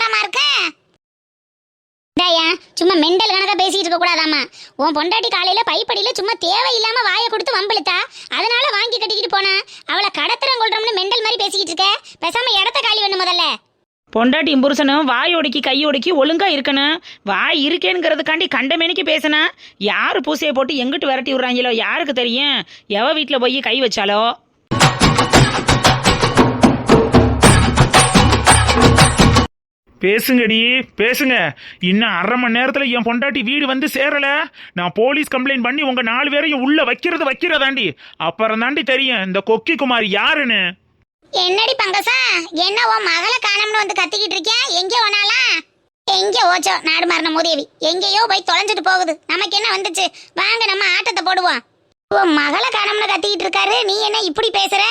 இருக்கேன் என்னடி விவரமா இருக்க சும்மா மெண்டல் கணக்கா பேசிட்டு இருக்க கூடாதாமா உன் பொண்டாட்டி காலையில பைப்படியில சும்மா தேவையில்லாம வாயை கொடுத்து வம்பிழுத்தா? அதனால வாங்கி கட்டிக்கிட்டு போனா? அவளை கடத்துறம் கொள்றோம்னு மெண்டல் மாதிரி பேசிக்கிட்டு இருக்க? பேசாம இடத்த காலி வேணும் முதல்ல. பொண்டாட்டியும் புருஷனும் வாய் ஒடுக்கி கை ஒடுக்கி ஒழுங்கா இருக்கணும் வாய் இருக்கேங்கிறதுக்காண்டி கண்டமேனிக்கு பேசினா யாரு பூசையை போட்டு எங்கிட்டு விரட்டி விடுறாங்களோ யாருக்கு தெரியும்? எவ வீட்டில் போய் கை வச்சாலோ? பேசுங்கடி பேசுங்க. இன்னும் அரை மணி நேரத்தில் என் பொண்டாட்டி வீடு வந்து சேரல. நான் போலீஸ் கம்ப்ளைண்ட் பண்ணி உங்க நாலு பேரையும் உள்ள வைக்கிறது வைக்கிறதாண்டி. அப்புறம் தாண்டி தெரியும் இந்த கொக்கி குமார் யாருன்னு. என்னடி பங்கசா? என்ன உன் மகளை காணோம்னு வந்து கத்திக்கிட்டு இருக்கேன் எங்க ஓனாலாம் எங்க ஓச்சோ? நாடு மாறின மூதேவி. எங்கேயோ போய் தொலைஞ்சிட்டு போகுது. நமக்கு என்ன வந்துச்சு? வாங்க நம்ம ஆட்டத்தை போடுவோம். உன் மகளை காணோம்னு கத்திக்கிட்டு இருக்காரு. நீ என்ன இப்படி பேசுற?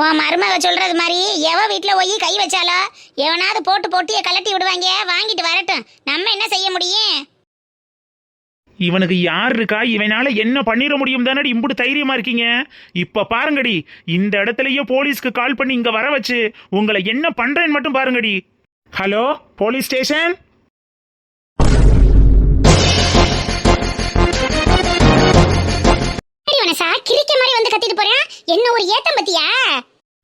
உன் மருமக சொல்றது மாதிரி எவ வீட்டில் போய் கை வச்சாலோ எவனாவது போட்டு போட்டியை கலட்டி விடுவாங்க வாங்கிட்டு வரட்டும். நம்ம என்ன செய்ய முடியும்? இவனுக்கு யார் இருக்கா? இவனால என்ன பண்ணிட முடியும்? தானடி இம்புட்டு தைரியமா இருக்கீங்க. இப்ப பாருங்கடி இந்த இடத்துலயே போலீஸ்க்கு கால் பண்ணி இங்க வர வச்சு உங்களை என்ன பண்றேன்னு மட்டும் பாருங்கடி. Hello police station? என்ன ஒரு ஏத்தம் பத்தியா?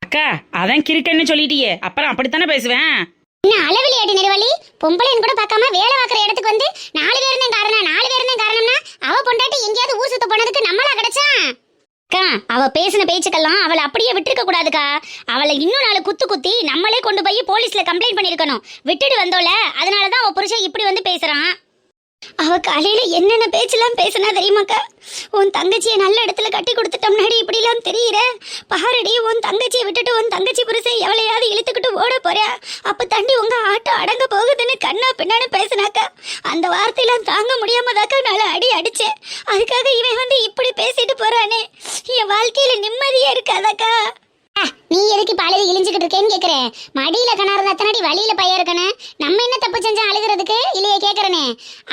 அக்கா அதான் கிறுக்கன்னு சொல்லிட்டியே. அப்புறம் அப்படித்தானே பேசுவேன்? என்ன அளவில் ஏடி நெடுவலி பொம்பளைன்னு கூட பார்க்காம வேலை பார்க்குற இடத்துக்கு வந்து நாலு பேர் தான் காரணம். நாலு பேர் தான் காரணம்னா அவ பொண்டாட்டி எங்கேயாவது ஊர் சுத்த போனதுக்கு நம்மளா கிடைச்சா அக்கா அவ பேசின பேச்சுக்கெல்லாம் அவளை அப்படியே விட்டுருக்க கூடாதுக்கா. அவளை இன்னும் நாலு குத்து குத்தி நம்மளே கொண்டு போய் போலீஸ்ல கம்ப்ளைண்ட் பண்ணிருக்கணும் விட்டுட்டு வந்தோல அதனால தான் அவ புருஷன் இப்படி வந்து பேசுறான். அவ காலையில என்னென்ன பேச்செல்லாம் பேசினா தெரியுமாக்கா? உன் தங்கச்சியை நல்ல இடத்துல கட்டி கொடுத்துட்டோம்னாடி இப்படிலாம் தெரியுற? பாருடி உன் தங்கச்சியை விட்டுட்டு உன் தங்கச்சி புருஷன் எவளையாவது இழுத்துக்கிட்டு ஓட போறா அப்ப தாண்டி உங்க ஆட்டம் அடங்க போகுதுன்னு கண்ணா பின்னான்னு பேசினாக்கா அந்த வார்த்தையெல்லாம் தாங்க முடியாம தாக்கா அடி அடிச்சேன் அதுக்காக இவன் வந்து இப்படி பேசிட்டு போறானே. என் வாழ்க்கையில நிம்மதியே இருக்காதாக்கா. நீ எதுக்கு பழைய இழிஞ்சுக்கிட்டு இருக்கேன்னு கேக்குறேன் மடியில கணாரு அடி வழியில பையன் இருக்கனே. நம்ம என்ன தப்பு செஞ்சா அழுகிறதுக்கு? இல்லையே கேக்குறனே.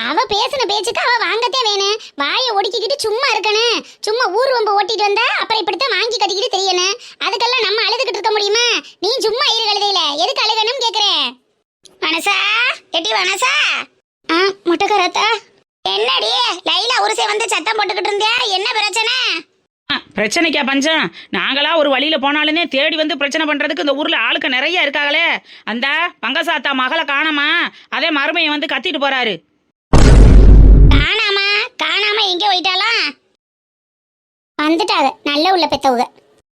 அவ பேசின பேச்சுக்கு அவ வாங்கத்தே வேணும் வாயை ஒடுக்கிக்கிட்டு சும்மா இருக்கனே. சும்மா ஊர் வம்பு ஓட்டிட்டு வந்தா அப்புறம் இப்படித்தான் வாங்கி கட்டிக்கிட்டு தெரியணும் அதுக்கெல்லாம் நம்ம அழுதுகிட்டு இருக்க முடியுமா? நீ சும்மா இரு கழுதையில. எதுக்கு அழுகணும்னு கேக்குறேன் வனசா எட்டி வனசா ஆ முட்டைக்காரத்தா என்னடி? லைலா உருசை வந்து சத்தம் போட்டுக்கிட்டு இருந்தியா? என்ன பிரச்சனை? பிரச்சனைக்கா பஞ்சம். நாங்களா ஒரு வழியில போனாலுமே தேடி வந்து பிரச்சனை பண்றதுக்கு இந்த ஊர்ல ஆளுக்கு நிறைய இருக்காங்களே. அந்த பங்கசாத்தா மகளை காணாமா அதே மருமையை வந்து கத்திட்டு போறாரு. காணாம காணாம எங்க போயிட்டாலாம் வந்துட்டாங்க நல்ல உள்ள பெத்தவங்க.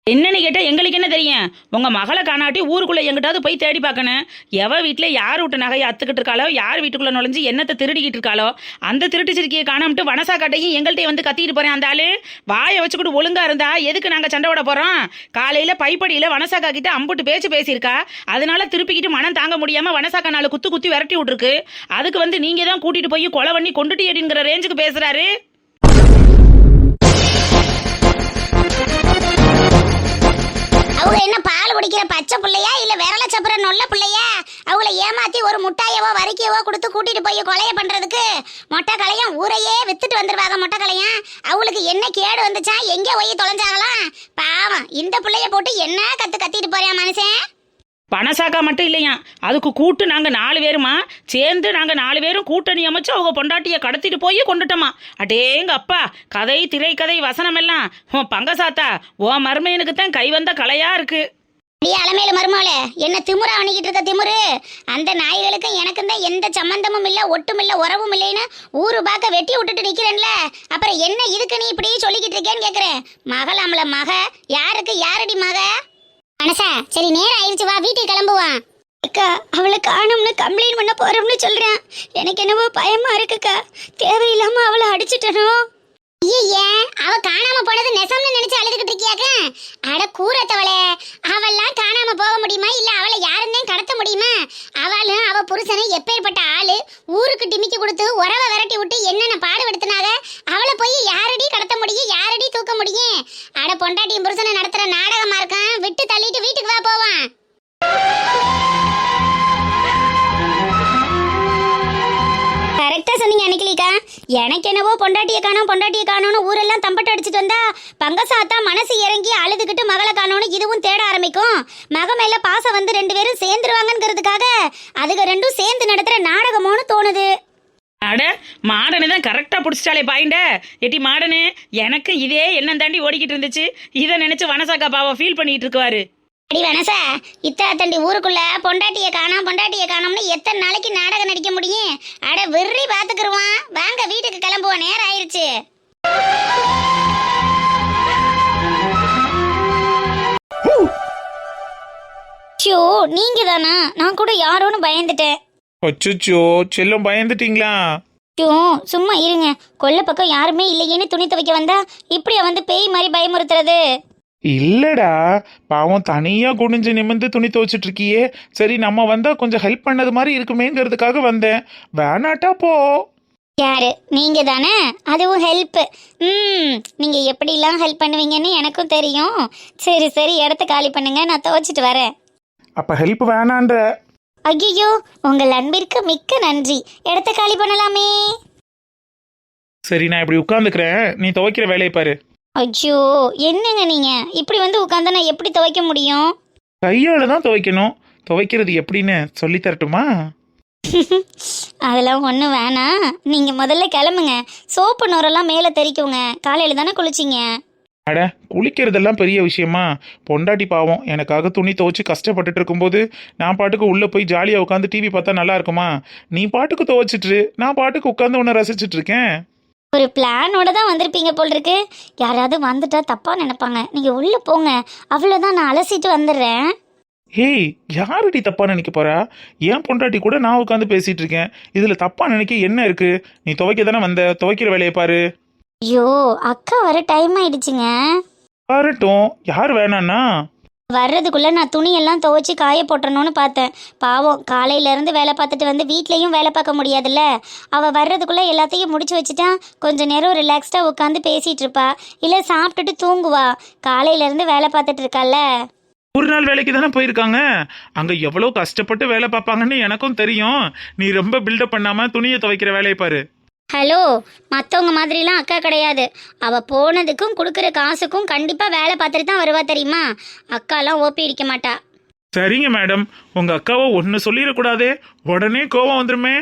என்னன்னு கேட்டால் எங்களுக்கு என்ன தெரியும்? உங்கள் மகளை காணாட்டி ஊருக்குள்ளே எங்கிட்டாவது போய் தேடி பார்க்கணும். எவ வீட்டில் யார் வீட்டு நகையை அத்துக்கிட்டு இருக்காளோ யார் வீட்டுக்குள்ளே நுழைஞ்சு என்னத்தை திருடிக்கிட்டு இருக்காளோ அந்த திருட்டு சிறுக்கியை காணாமட்டு வனசா காட்டையும் எங்கள்கிட்ட வந்து கத்திட்டு போகிறேன் அந்த ஆள். வாயை வச்சுக்கிட்டு ஒழுங்காக இருந்தா எதுக்கு நாங்கள் சண்டை விட போகிறோம் காலையில் பைப்படியில் வனசாக்கா கிட்ட அம்புட்டு பேச்சு பேசியிருக்கா. அதனால திருப்பிக்கிட்டு மனம் தாங்க முடியாமல் வனசாக்கா நாலு குத்து குத்தி விரட்டி விட்ருக்கு அதுக்கு வந்து நீங்கள் தான் கூட்டிகிட்டு போய் கொலை பண்ணி கொண்டுட்டு ஏடிங்கிற ரேஞ்சுக்கு பேசுகிறாரு அவங்க என்ன பால் குடிக்கிற பச்சை பிள்ளையா? இல்ல விரல சப்புற நொல்ல பிள்ளையா? அவங்கள ஏமாத்தி ஒரு முட்டாயவோ வரிக்கையவோ கொடுத்து கூட்டிட்டு போய் கொலைய பண்றதுக்கு மொட்டை கலையும் ஊரையே வித்துட்டு வந்துருவாங்க மொட்டை கலையும் அவங்களுக்கு என்ன கேடு வந்துச்சா? எங்க போய் தொலைஞ்சாங்களாம்? பாவம் இந்த பிள்ளைய போட்டு என்ன கத்து கத்திட்டு போறேன் மனுஷன்? பணசாக்கா மட்டும் இல்லையா? அதுக்கு கூட்டு நாங்கள் நாலு பேருமா? சேர்ந்து நாங்கள் நாலு பேரும் கூட்டணி அமைச்சு அவங்க பொண்டாட்டியை கடத்திட்டு போய் கொண்டுட்டோமா? அடேங்க அப்பா கதை திரை கதை வசனம் எல்லாம் உன் பங்கசாத்தா உன் மருமையனுக்கு தான் கை வந்த கலையா இருக்கு. அடியே அலமேலு மருமோளே என்ன திமுறை அணுகிட்டு இருக்க திமுரு அந்த நாய்களுக்கும் எனக்கும் தான் எந்த சம்பந்தமும் இல்லை ஒட்டும் இல்லை உறவும் இல்லைன்னு ஊரு பார்க்க வெட்டி விட்டுட்டு நிக்கிறேன்ல. அப்புறம் என்ன இதுக்கு நீ இப்படி சொல்லிக்கிட்டு இருக்கேன்னு கேட்குறேன் மகள் மகளாமல மக யாருக்கு யாரடி மக? மனசா சரி நேரம் ஆயிடுச்சு வா வீட்டுக்கு கிளம்புவான் அக்கா அவளை காணும்னு கம்ப்ளைண்ட் பண்ண போறோம்னு சொல்றேன். எனக்கு என்னவோ பயமா இருக்குக்கா. தேவையில்லாம அவளை அடிச்சிட்டனோ? ஐயே அவ காணாம போனது நெசம்னு நினைச்சு அழுதுகிட்டு இருக்கியாக்க? அட கூறத்தவளே அவெல்லாம் காணாம போக முடியுமா? இல்ல அவளை யாருன்னே கடத்த முடியுமா? அவளும் அவ புருஷனும் எப்பேற்பட்ட ஆளு ஊருக்கு டிமிக்கி கொடுத்து உறவை விரட்டி விட்டு என்னென்ன பாடுபடுத்தினாத அவளை போய் யாரடி கடத்த முடியும்? யாரடி தூக்க முடியும்? அட பொண்டாட்டியும் புருஷனை நடத்துற நாடகமா இருக்கான். விட்டு தள்ளிட்டு வீட்டுக்கு வா போவான். எனக்கு என்னவோ பொண்டாட்டியை காணும் காணோம் காணும்னு ஊரெல்லாம் தம்பட்ட அடிச்சுட்டு வந்தா பங்கசாத்தா மனசு இறங்கி அழுதுகிட்டு மகளை காணும்னு இதுவும் தேட ஆரம்பிக்கும். மக மேல பாசம் வந்து ரெண்டு பேரும் சேர்ந்துருவாங்கங்கிறதுக்காக அதுக ரெண்டும் சேர்ந்து நடத்துற நாடகமோன்னு தோணுது. அட மாடனு தான் கரெக்டாக பிடிச்சிட்டாலே பாயிண்ட. எட்டி மாடனு எனக்கு இதே எண்ணம் தாண்டி ஓடிக்கிட்டு இருந்துச்சு. இதை நினைச்சு வனசாக்கா பாவம் ஃபீல் பண்ணிட்டு இருக்குவாரு. அடி வனசா இத்தா தண்டி ஊருக்குள்ள பொண்டாட்டிய காணோம் பொண்டாட்டிய காணோம்னு எத்தனை நாளைக்கு நாடகம் நடிக்க முடியும்? அட வெறி பாத்துக்கிருவான். வாங்க வீட்டுக்கு கிளம்புவோம். நேரம் ஆயிருச்சு. ஷோ நீங்க தானா நான் கூட யாரோன்னு பயந்துட்டேன். அச்சோ செல்லம் பயந்துட்டீங்களா? ஷோ சும்மா இருங்க. கொல்ல பக்கம் யாருமே இல்லையேன்னு துணி துவைக்க வந்தா இப்படியா வந்து பேய் மாதிரி பயமுறுத்துறது? இல்லடா பாவம் தனியா குனிஞ்சு நிமிந்து துணி துவைச்சிட்டு இருக்கியே சரி நம்ம வந்தா கொஞ்சம் ஹெல்ப் பண்ணது மாதிரி இருக்குமேங்கிறதுக்காக வந்தேன். வேணாட்டா போ. யாரு? நீங்க தானே அதுவும் ஹெல்ப் ம் நீங்க எப்படிலாம் ஹெல்ப் பண்ணுவீங்கன்னு எனக்கும் தெரியும். சரி சரி இடத்த காலி பண்ணுங்க நான் துவைச்சிட்டு வரேன். அப்ப ஹெல்ப் வேணான்ற. ஐயோ உங்கள் அன்பிற்கு மிக்க நன்றி. இடத்த காலி பண்ணலாமே. சரி நான் இப்படி உட்காந்துக்கிறேன் நீ துவைக்கிற வேலையை பாரு. ஐயோ என்னங்க நீங்க? இப்படி வந்து உட்காந்தா நான் எப்படி துவைக்க முடியும்? கையால தான் துவைக்கணும். துவைக்கிறது எப்படின்னு சொல்லி தரட்டுமா? அதெல்லாம் ஒன்றும் வேணாம் நீங்கள் முதல்ல கிளம்புங்க. சோப்பு நூறெல்லாம் மேலே தெரிக்குங்க காலையில் தானே குளிச்சிங்க? அட குளிக்கிறதெல்லாம் பெரிய விஷயமா? பொண்டாட்டி பாவம். எனக்காக துணி துவைச்சு கஷ்டப்பட்டுட்டு இருக்கும்போது நான் பாட்டுக்கு உள்ள போய் ஜாலியாக உட்காந்து டிவி பார்த்தா நல்லா இருக்குமா? நீ பாட்டுக்கு துவைச்சிட்டு நான் பாட்டுக்கு உட்காந்து உன்னை ரசிச்சிட்டு இருக்கேன். ஒரு பிளானோட தான் வந்திருப்பீங்க போல் இருக்கு யாராவது வந்துட்டா தப்பாக நினைப்பாங்க. நீங்கள் உள்ளே போங்க. அவ்வளோதான் நான் அலசிட்டு வந்துடுறேன். ஹேய் யாருடி தப்பா நினைக்க போறா? ஏன் பொண்டாட்டி கூட நான் உட்காந்து பேசிட்டு இருக்கேன். இதுல தப்பா நினைக்க என்ன இருக்கு? நீ துவைக்க தானே வந்த? துவைக்கிற வேலையை பாரு. ஐயோ அக்கா வர டைம் ஆயிடுச்சுங்க. வரட்டும். யார் வேணான்னா? வர்றதுக்குள்ளே நான் துணியெல்லாம் துவைச்சி காய போட்டுறணும்னு பார்த்தேன். பாவம் காலையிலேருந்து வேலை பார்த்துட்டு வந்து வீட்லேயும் வேலை பார்க்க முடியாதுல்ல. அவள் வர்றதுக்குள்ளே எல்லாத்தையும் முடிச்சு வச்சுட்டா கொஞ்சம் நேரம் ரிலாக்ஸ்டாக உட்காந்து பேசிகிட்டு இருப்பா. இல்லை சாப்பிட்டுட்டு தூங்குவா. காலையிலேருந்து வேலை பார்த்துட்டு இருக்கால்ல. ஒரு நாள் வேலைக்கு தானே போயிருக்காங்க. அங்கே எவ்வளோ கஷ்டப்பட்டு வேலை பார்ப்பாங்கன்னு எனக்கும் தெரியும். நீ ரொம்ப பில்டப் பண்ணாமல் துணியை துவைக்கிற வேலையை பாரு. ஹலோ மற்றவங்க மாதிரிலாம் அக்கா கிடையாது. அவள் போனதுக்கும் கொடுக்குற காசுக்கும் கண்டிப்பாக வேலை பார்த்துட்டு தான் வருவா தெரியுமா? அக்காலாம் ஓப்பி அடிக்க மாட்டா. சரிங்க மேடம். உங்க அக்காவை ஒன்னு சொல்லிடக்கூடாதே. உடனே கோவம் வந்துருமே.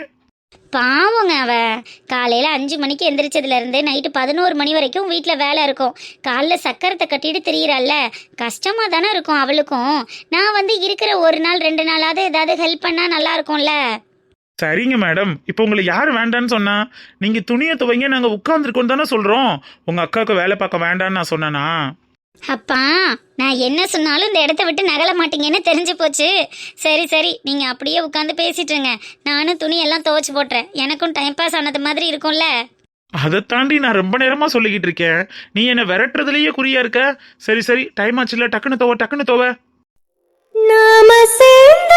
பாவங்க அவ. காலையில் அஞ்சு மணிக்கு எந்திரிச்சதுலேருந்து நைட்டு பதினோரு மணி வரைக்கும் வீட்டில் வேலை இருக்கும். காலைல சக்கரத்தை கட்டிட்டு திரியிறாள்ல. கஷ்டமாக தானே இருக்கும் அவளுக்கும். நான் வந்து இருக்கிற ஒரு நாள் ரெண்டு நாளாவது ஏதாவது ஹெல்ப் பண்ணால் நல்லா இருக்கும்ல. சரிங்க மேடம் இப்போ உங்களை யார் வேண்டான்னு சொன்னா நீங்க துணியை துவைங்க நாங்க உட்கார்ந்துருக்கோம் தானே சொல்றோம். உங்க அக்காவுக்கு வேலை பார்க்க வேண்டான்னு நான் சொன்னேனா? அப்பா நான் என்ன சொன்னாலும் இந்த இடத்த விட்டு நகல மாட்டீங்கன்னு தெரிஞ்சு போச்சு. சரி சரி நீங்கள் அப்படியே உட்காந்து பேசிட்டுருங்க. நானும் துணியெல்லாம் துவைச்சு போட்டுறேன். எனக்கும் டைம் பாஸ் ஆனது மாதிரி இருக்கும்ல. அதை தாண்டி நான் ரொம்ப நேரமா சொல்லிக்கிட்டு இருக்கேன். நீ என்ன விரட்டுறதுலயே குறியா இருக்க? சரி சரி டைம் ஆச்சுல டக்குன்னு தோவ டக்குன்னு தோவ. நாம சேர்ந்த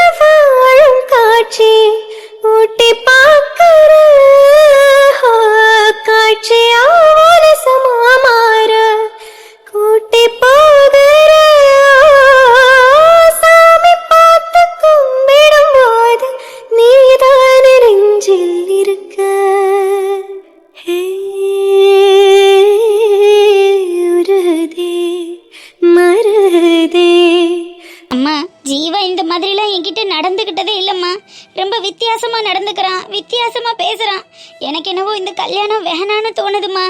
எனக்கும் இந்த கல்யாணம் வேணான்னு தோணுதுமா.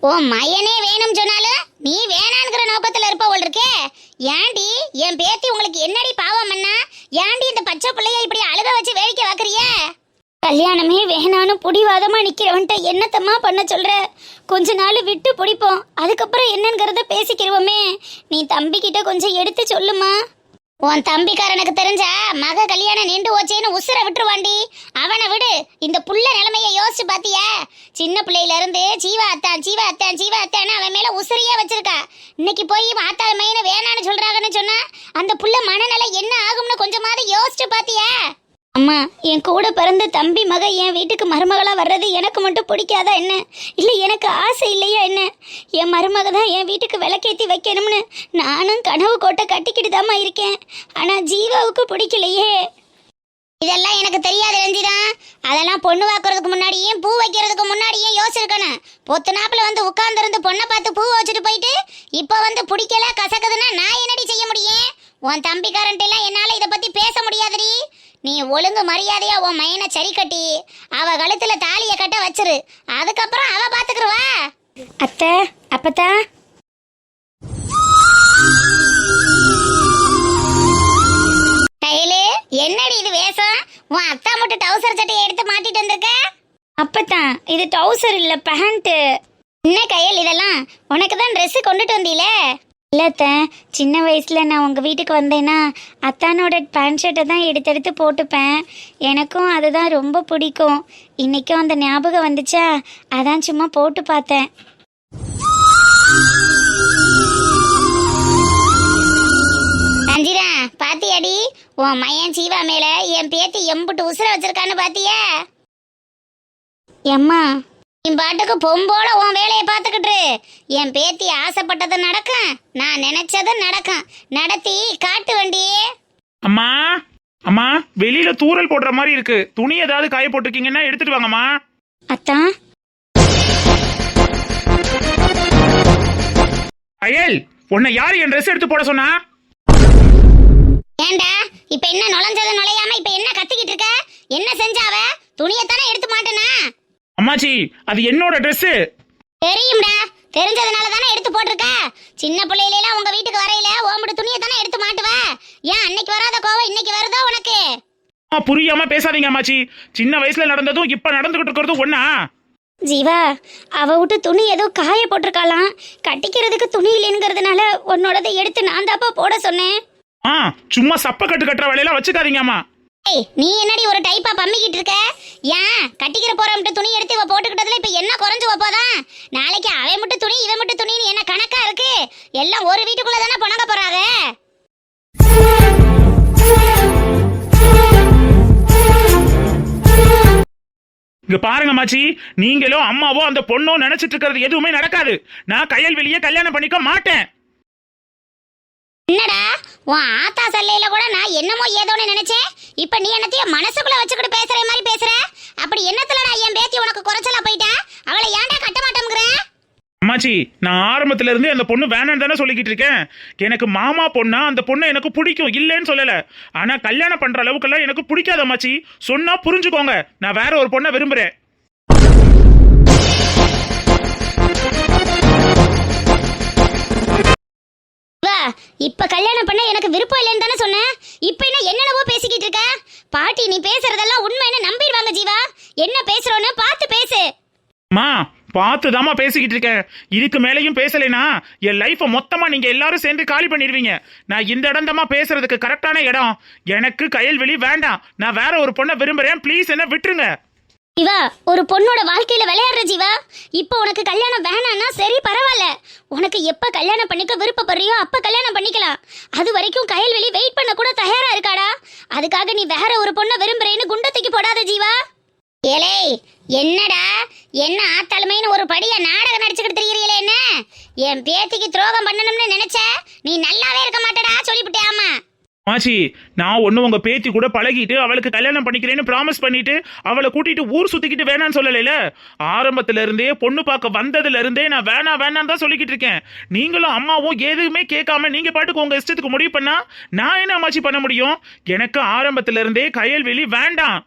ஓ மயனே வேணும் சொன்னாலும் நீ வேணாங்கிற நோக்கத்துல இருப்ப போல் இருக்கே. ஏண்டி என் பேத்தி உங்களுக்கு என்னடி பாவம் என்ன ஏண்டி இந்த பச்சை பிள்ளைய இப்படி அழுக வச்சு வேடிக்கை பார்க்கறிய? கல்யாணமே வேணான்னு புடிவாதமா நிக்கிறவன்ட்ட என்னத்தம்மா பண்ண சொல்ற? கொஞ்ச நாள் விட்டு பிடிப்போம். அதுக்கப்புறம் என்னங்கிறத பேசிக்கிருவோமே. நீ தம்பிக்கிட்ட கொஞ்சம் எடுத்து சொல்லுமா. உன் தம்பிக்காரனுக்கு தெரிஞ்சா மக கல்யாணம் நின்று போச்சேன்னு உசுர விட்டுருவாண்டி. அவனை விடு. இந்த புள்ள நிலைமைய யோசிச்சு பாத்தியா? சின்ன பிள்ளையில இருந்து ஜீவா அத்தான் ஜீவா அத்தான் ஜீவா அத்தான்னு அவன் மேல உசுரையே வச்சிருக்கா. இன்னைக்கு போய் ஆத்தாள் மையனை வேணான்னு சொல்றாங்கன்னு சொன்னா அந்த புள்ள மனநிலை என்ன ஆகும்னு கொஞ்சமாவது யோசிச்சு பாத்தியா? அம்மா. என் கூட பிறந்த தம்பி மக என் வீட்டுக்கு மருமகளா வர்றது எனக்கு மட்டும் பிடிக்காதா என்ன? இல்லை எனக்கு ஆசை இல்லையா என்ன? என் மருமக தான் என் வீட்டுக்கு விளக்கேத்தி வைக்கணும்னு நானும் கனவு கோட்டை கட்டிக்கிட்டு தாம்மா இருக்கேன். ஆனா ஜீவாவுக்கு பிடிக்கலையே. இதெல்லாம் எனக்கு தெரியாது ரஞ்சிதா. அதெல்லாம் பொண்ணு வாக்குறதுக்கு முன்னாடியும் பூ வைக்கிறதுக்கு முன்னாடியும் யோசிச்சிருக்கணும். பொத்து நாப்பில் வந்து உட்காந்துருந்து பொண்ணை பார்த்து பூ வச்சுட்டு போயிட்டு இப்போ வந்து பிடிக்கல கசக்குதுன்னா நான் என்னடி செய்ய முடியும்? உன் தம்பிக்காரன்ட்டெல்லாம் என்னால் என்னால இதை பத்தி பேச முடியாதுடி நீ ஒழுங்கு மரியாதையா உன் மையனை சரி கட்டி அவ கழுத்துல தாலியை கட்ட வச்சிரு. அதுக்கப்புறம் அவ பாத்துக்குருவா. அத்தை அப்பத்தா? டைலு என்னடி இது வேஷம்? உன் அத்தா மட்டும் டவுசர் சட்டையை எடுத்து மாட்டிட்டு வந்திருக்க? அப்பதான் இது டவுசர் இல்ல பேண்ட் என்ன கையல் இதெல்லாம்? உனக்கு தான் Dress கொண்டுட்டு வந்தீல? இல்லத்த சின்ன வயசுல நான் உங்க வீட்டுக்கு வந்தேன்னா அத்தானோட பேண்ட் ஷர்ட்டை தான் எடுத்தெடுத்து போட்டுப்பேன். எனக்கும் அதுதான் ரொம்ப பிடிக்கும். இன்னைக்கும் அந்த ஞாபகம் வந்துச்சா? அதான் சும்மா போட்டு பார்த்தேன். அஞ்சிரா பாத்தியாடி? உன் மையன் சீவா மேல என் பேத்தி எம்புட்டு உசுர வச்சிருக்கான்னு பாத்தியா? எம்மா என் பாட்டுக்கு பொம்போல உன் வேலையை பார்த்துக்கிட்டு என் பேத்தி ஆசைப்பட்டது நடக்கும். நான் நினைச்சது நடக்கும். நடத்தி காட்டு வண்டியே. அம்மா அம்மா வெளியில தூறல் போடுற மாதிரி இருக்கு. துணி ஏதாவது காய போட்டிருக்கீங்கன்னா எடுத்துட்டு வாங்கம்மா. அத்தா. அயல் உன்னை யார் என் ட்ரெஸ் எடுத்து போட சொன்னா? ஏண்டா இப்ப என்ன நுழைஞ்சது நுழையாம இப்ப என்ன கத்திக்கிட்டு இருக்க? என்ன செஞ்சாவ? துணியத்தானே எடுத்து மாட்டேனா? அம்மாச்சி அது என்னோட Dress. தெரியும்டா. தெரிஞ்சதுனால தானே எடுத்து போட்டிருக்க. சின்ன பிள்ளையில எல்லாம் உங்க வீட்டுக்கு வரையில ஓம்புடு துணியை தானே எடுத்து மாட்டுவ? ஏன் அன்னைக்கு வராத கோவம் இன்னைக்கு வருதோ உனக்கு? புரியாம பேசாதீங்க அம்மாச்சி. சின்ன வயசுல நடந்ததும் இப்ப நடந்துகிட்டு இருக்கிறதும் ஒண்ணா? ஜீவா அவ விட்டு துணி ஏதோ காய போட்டிருக்காளாம். கட்டிக்கிறதுக்கு துணி இல்லைங்கிறதுனால உன்னோடதை எடுத்து நான் தாப்பா போட சொன்னேன். ஆ சும்மா சப்ப கட்டு கட்டுற வேலையெல்லாம் வச்சுக்காதீங்க அம்மா. ஏய் நீ என்னடி ஒரு டைப்பா பம்மிக்கிட்டு இருக்க? ஏன்? கட்டிக்கிற போறவன்ட்டு துணி எடுத்து இவ போட்டுக்கிட்டதுல இப்ப என்ன குறைஞ்சு வைப்போதான் நாளைக்கு அவன் மட்டும் துணி இவன் மட்டும் துணின்னு என்ன கணக்கா இருக்கு? எல்லாம் ஒரு வீட்டுக்குள்ள தானே புணங்க போறாங்க? இங்க பாருங்க மாச்சி. நீங்களோ அம்மாவோ அந்த பொண்ணோ நினைச்சிட்டு இருக்கிறது எதுவுமே நடக்காது. நான் கையல் வெளியே கல்யாணம் பண்ணிக்க மாட்டேன். என்னடா? உன் ஆத்தா சல்லையில கூட நான் என்னமோ ஏதோன்னு நினைச்சேன். இப்ப நீ என்னத்தையும் மனசுக்குள்ள வச்சுக்கிட்டு பேசுற மாதிரி பேசுற? அப்படி என்னத்துல நான் என் பேத்தி உனக்கு குறைச்சலா போயிட்டேன் அவளை ஏன்டா கட்ட மாட்டேங்கிறேன் அம்மாச்சி நான் ஆரம்பத்துல இருந்து அந்த பொண்ணு வேணாம் தானே சொல்லிக்கிட்டு இருக்கேன். எனக்கு மாமா பொண்ணா அந்த பொண்ணு எனக்கு பிடிக்கும் இல்லைன்னு சொல்லல. ஆனா கல்யாணம் பண்ற அளவுக்கெல்லாம் எனக்கு பிடிக்காத அம்மாச்சி. சொன்னா புரிஞ்சுக்கோங்க. நான் வேற ஒரு பொண்ணை விரும்புறேன். இப்ப கல்யாணம் பண்ண எனக்கு விருப்பம் இல்லைன்னு தானே சொன்னேன். இப்ப என்ன என்னென்னவோ பேசிக்கிட்டு இருக்க? பாட்டி நீ பேசுறதெல்லாம் உண்மைன்னு நம்பிடுவாங்க ஜீவா. என்ன பேசுறோன்னு பார்த்து பேசு. மா பார்த்து தாமா பேசிக்கிட்டு இருக்கேன் இதுக்கு மேலேயும் பேசலைனா என் லைஃப்பை மொத்தமாக நீங்கள் எல்லாரும் சேர்ந்து காலி பண்ணிடுவீங்க. நான் இந்த இடம் தாம்மா பேசுறதுக்கு கரெக்டான இடம். எனக்கு கயல்வெளி வேண்டாம். நான் வேற ஒரு பொண்ணை விரும்புறேன். ப்ளீஸ் என்ன விட்டுருங்க. ஜீவா ஒரு பொண்ணோட வாழ்க்கையில விளையாடுற ஜீவா. இப்போ உனக்கு கல்யாணம் வேணாம்னா சரி பரவாயில்ல. உனக்கு எப்ப கல்யாணம் பண்ணிக்க விருப்பப்படுறியோ அப்ப கல்யாணம் பண்ணிக்கலாம். அது வரைக்கும் கயல்வெளி வெயிட் பண்ண கூட தயாரா இருக்காடா. அதுக்காக நீ வேற ஒரு பொண்ணை விரும்புறேன்னு குண்டை தூக்கி போடாத ஜீவா. ஏலே என்னடா? என்ன ஆத்தாளுமைன்னு ஒரு படிய நாடகம் நடிச்சுக்கிட்டு தெரியறீங்களே என்ன? என் பேத்திக்கு துரோகம் பண்ணணும்னு நினைச்ச? நீ நல்லாவே இருக்க மாட்டே மாச்சி நான் ஒன்று உங்கள் பேத்தி கூட பழகிட்டு அவளுக்கு கல்யாணம் பண்ணிக்கிறேன்னு ப்ராமிஸ் பண்ணிட்டு அவளை கூட்டிட்டு ஊர் சுத்திக்கிட்டு வேணான்னு சொல்லலைல. ஆரம்பத்துல இருந்தே பொண்ணு பார்க்க வந்ததுல இருந்தே நான் வேணாம் வேணாம் தான் சொல்லிக்கிட்டு இருக்கேன். நீங்களும் அம்மாவும் எதுவுமே கேட்காம நீங்க பாட்டுக்கு உங்க இஷ்டத்துக்கு முடிவு பண்ணா நான் என்ன அம்மாச்சி பண்ண முடியும்? எனக்கு ஆரம்பத்துல இருந்தே கையல்வெளி வேண்டாம்.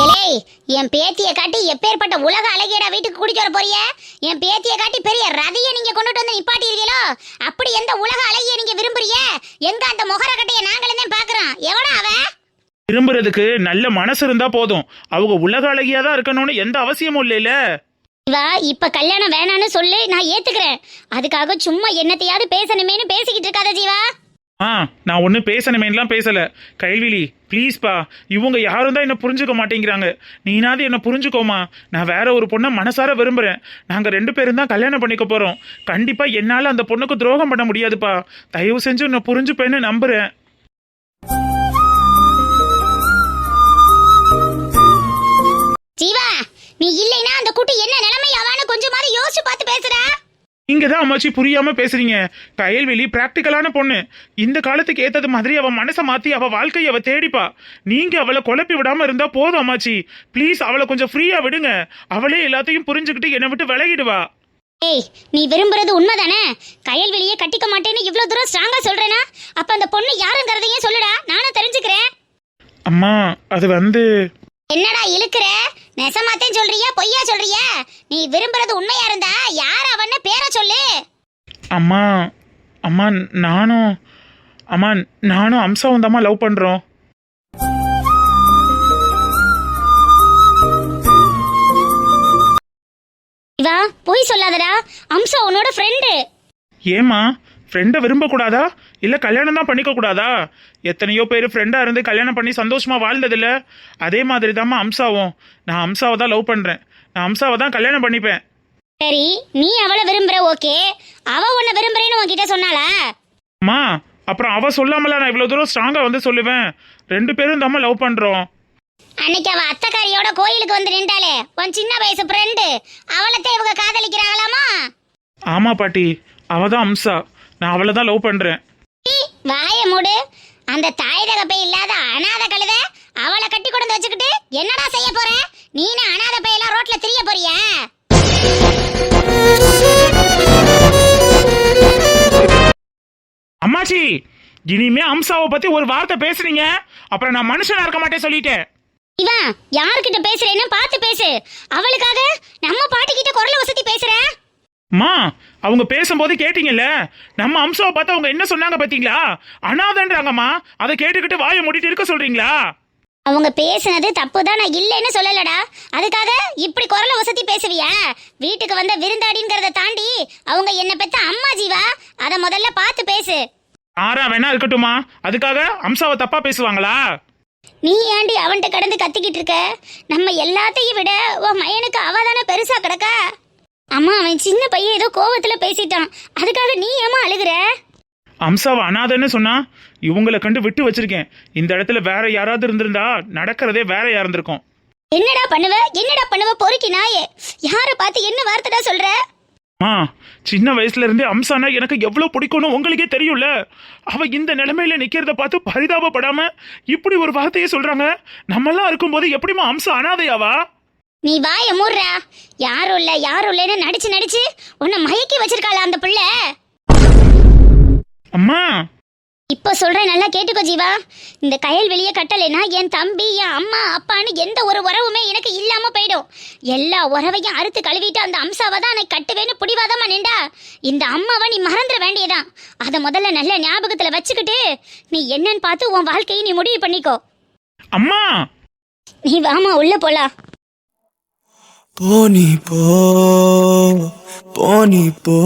ஏலே என் பேத்திய காட்டி எப்பேற்பட்ட உலக அழகியடா வீட்டுக்கு கூட்டிட்டு வர போறிய? என் பேத்திய காட்டி பெரிய ரதிய நீங்க கொண்டுட்டு வந்து நிப்பாட்டி இருக்கீங்களோ அப்படி எந்த உலக அழகிய நீங்க விரும்புறிய எங்க அந்த முகர கட்டைய நாங்களும் தான் பாக்குறோம் எவடா அவ? விரும்புறதுக்கு நல்ல மனசு இருந்தா போதும். அவங்க உலக அழகியா தான் இருக்கணும்னு எந்த அவசியமும் இல்லைல இவா இப்ப கல்யாணம் வேணான்னு சொல்லி நான் ஏத்துக்கிறேன். அதுக்காக சும்மா என்னத்தையாவது பேசணுமேனு பேசிக்கிட்டு இருக்காத ஜீவா. ஆ நான் ஒன்றும் பேசணுமேலாம் பேசலை. கைவிழி ப்ளீஸ்ப்பா இவங்க யாரும் தான் என்னை புரிஞ்சுக்க மாட்டேங்கிறாங்க. நீனாவது என்ன புரிஞ்சுக்கோமா. நான் வேற ஒரு பொண்ணை மனசார விரும்புகிறேன் நாங்கள் ரெண்டு பேரும் தான் கல்யாணம் பண்ணிக்க போகிறோம் கண்டிப்பாக என்னால் அந்த பொண்ணுக்கு துரோகம் பண்ண முடியாதுப்பா. தயவு செஞ்சு நான் புரிஞ்சுப்பேன்னு நம்புகிறேன் ஜீவா நீ இல்லைன்னா அந்த குட்டி என்ன நிலைமை ஆவான்னு கொஞ்சமாவது யோசிச்சு பார்த்து பேசுறேன் நீங்க தான் அம்மாச்சி புரியாம பேசுறீங்க. கயல்வெளி பிராக்டிக்கலான பொண்ணு. இந்த காலத்துக்கு ஏத்தது மாதிரி அவ மனசை மாத்தி அவ வாழ்க்கையை அவ தேடிப்பா. நீங்க அவளை குழப்பி விடாம இருந்தா போதும் அம்மாச்சி. ப்ளீஸ் அவளை கொஞ்சம் ஃப்ரீயா விடுங்க. அவளே எல்லாத்தையும் புரிஞ்சுக்கிட்டு என்னை விட்டு விலகிடுவா. ஏய் நீ விரும்புறது உண்மைதானே? கயல்வெளியே கட்டிக்க மாட்டேன்னு இவ்ளோ தூரம் ஸ்ட்ராங்கா சொல்றேனா? அப்ப அந்த பொண்ணு யாருங்கிறதையும் சொல்லுடா. நானும் தெரிஞ்சுக்கிறேன். அம்மா அது வந்து என்னடா இழுக்கிற? நெசமாத்தேன் சொல்றியா பொய்யா சொல்றியா? நீ விரும்புறது உண்மையா இருந்தா யார் அவன்னு பேரை சொல்லு. அம்மா அம்மா நானும் அம்மா நானும் அம்சாவும் தாம்மா லவ் பண்றோம். இவா பொய் சொல்லாதடா. அம்சா உன்னோட ஃப்ரெண்டு ஏம்மா ஃப்ரெண்டை விரும்பக்கூடாதா? இல்லை கல்யாணம் தான் பண்ணிக்க கூடாதா? எத்தனையோ பேர் ஃப்ரெண்டாக இருந்து கல்யாணம் பண்ணி சந்தோஷமா வாழ்ந்ததில்ல. அதே மாதிரி தாம்மா அம்சாவும். நான் அம்சாவை தான் லவ் பண்ணுறேன் நான் அம்சாவை தான் கல்யாணம் பண்ணிப்பேன். சரி நீ அவளை விரும்புற ஓகே. அவ உன்னை விரும்புறேன்னு உன்கிட்ட சொன்னாளா? அம்மா அப்புறம் அவ சொல்லாமல நான் இவ்வளோ தூரம் ஸ்ட்ராங்காக வந்து சொல்லுவேன். ரெண்டு பேரும் தாம்மா லவ் பண்ணுறோம் அன்னைக்கு அவ அத்தைக்காரியோட கோயிலுக்கு வந்து நின்றாளே. உன் சின்ன வயசு ஃப்ரெண்டு அவளத்தை இவங்க காதலிக்கிறாங்களாமா? ஆமா பாட்டி அவ தான் அம்சா. நான் அவளை தான் லவ் பண்ணுறேன் சீ, வாய மூடு. அந்த தாய் தகப்பை இல்லாத அனாத கழுத அவளை கட்டி கொண்டு வச்சுக்கிட்டு என்னடா செய்ய போற? நீனு அனாத பையெல்லாம் ரோட்ல திரிய போறியா? அம்மாச்சி இனிமே அம்சாவை பற்றி ஒரு வார்த்தை பேசுறீங்க அப்புறம் நான் மனுஷனா இருக்க மாட்டேன் சொல்லிட்டேன். இவன் யார்கிட்ட பேசுறேன்னு பார்த்து பேசு. அவளுக்காக நம்ம பாட்டிக்கிட்ட குரல் வசதி பேசுற. அம்மா அவங்க பேசும்போது கேட்டீங்கல்ல? நம்ம அம்சாவை பார்த்து அவங்க என்ன சொன்னாங்க பாத்தீங்களா அனாதன்றாங்கம்மா. அதை கேட்டுக்கிட்டு வாயை மூடிட்டு இருக்க சொல்றீங்களா? அவங்க பேசுனது தப்பு தான் நான் இல்லைன்னு சொல்லலடா. அதுக்காக இப்படி குரல வசதி பேசுவியா? வீட்டுக்கு வந்த விருந்தாடிங்கிறத தாண்டி அவங்க என்ன பெத்த அம்மா ஜீவா அத முதல்ல பார்த்து பேசு. ஆறா வேணா இருக்கட்டுமா அதுக்காக அம்சாவை தப்பா பேசுவாங்களா? நீ ஏண்டி அவன்கிட்ட கடந்து கத்திக்கிட்டு இருக்க? நம்ம எல்லாத்தையும் விட உன் மயனுக்கு அவ தானே பெருசா கிடக்க? அம்மா அவன் சின்ன பையன் ஏதோ கோவத்துல பேசிட்டான். அதுக்காக நீ ஏமா அழுகுற? அம்சாவை அனாதன்னு சொன்னா இவங்களை கண்டு விட்டு வச்சிருக்கேன். இந்த இடத்துல வேற யாராவது இருந்திருந்தா நடக்கிறதே வேறையா இருந்திருக்கும். என்னடா பண்ணுவ? என்னடா பண்ணுவ? பொறுக்கி நாயே. யார பார்த்து என்ன வார்த்தைடா சொல்ற? அம்மா சின்ன வயசுல இருந்தே அம்சானா எனக்கு எவ்வளவு பிடிக்கும்னு உங்களுக்கே தெரியும்ல. அவ இந்த நிலைமையில நிக்கிறத பார்த்து பரிதாபப்படாம இப்படி ஒரு வார்த்தையை சொல்றாங்க? நம்மெல்லாம் இருக்கும்போது எப்படிம்மா அம்சா அனாதையாவா? நீ வாய மூடுறா. யாரும் இல்ல யாரும் இல்லைன்னு நடிச்சு நடிச்சு உன்னை மயக்கி வச்சிருக்காள அந்த புள்ள? அம்மா. இப்ப சொல்றேன் நல்லா கேட்டுக்கோ ஜீவா. இந்த கயல் வெளியே கட்டலைன்னா என் தம்பி என் அம்மா அப்பான்னு எந்த ஒரு உறவுமே எனக்கு இல்லாம போயிடும். எல்லா உறவையும் அறுத்து கழுவிட்டு அந்த அம்சாவை தான் எனக்கு கட்டுவேன்னு புடிவாதமா நின்றா? இந்த அம்மாவை நீ மறந்துட வேண்டியதான் அதை முதல்ல நல்ல ஞாபகத்துல வச்சுக்கிட்டு நீ என்னன்னு பார்த்து உன் வாழ்க்கையை நீ முடிவு பண்ணிக்கோ. அம்மா. நீ வாமா உள்ள போலாம். போனி போ போனி போ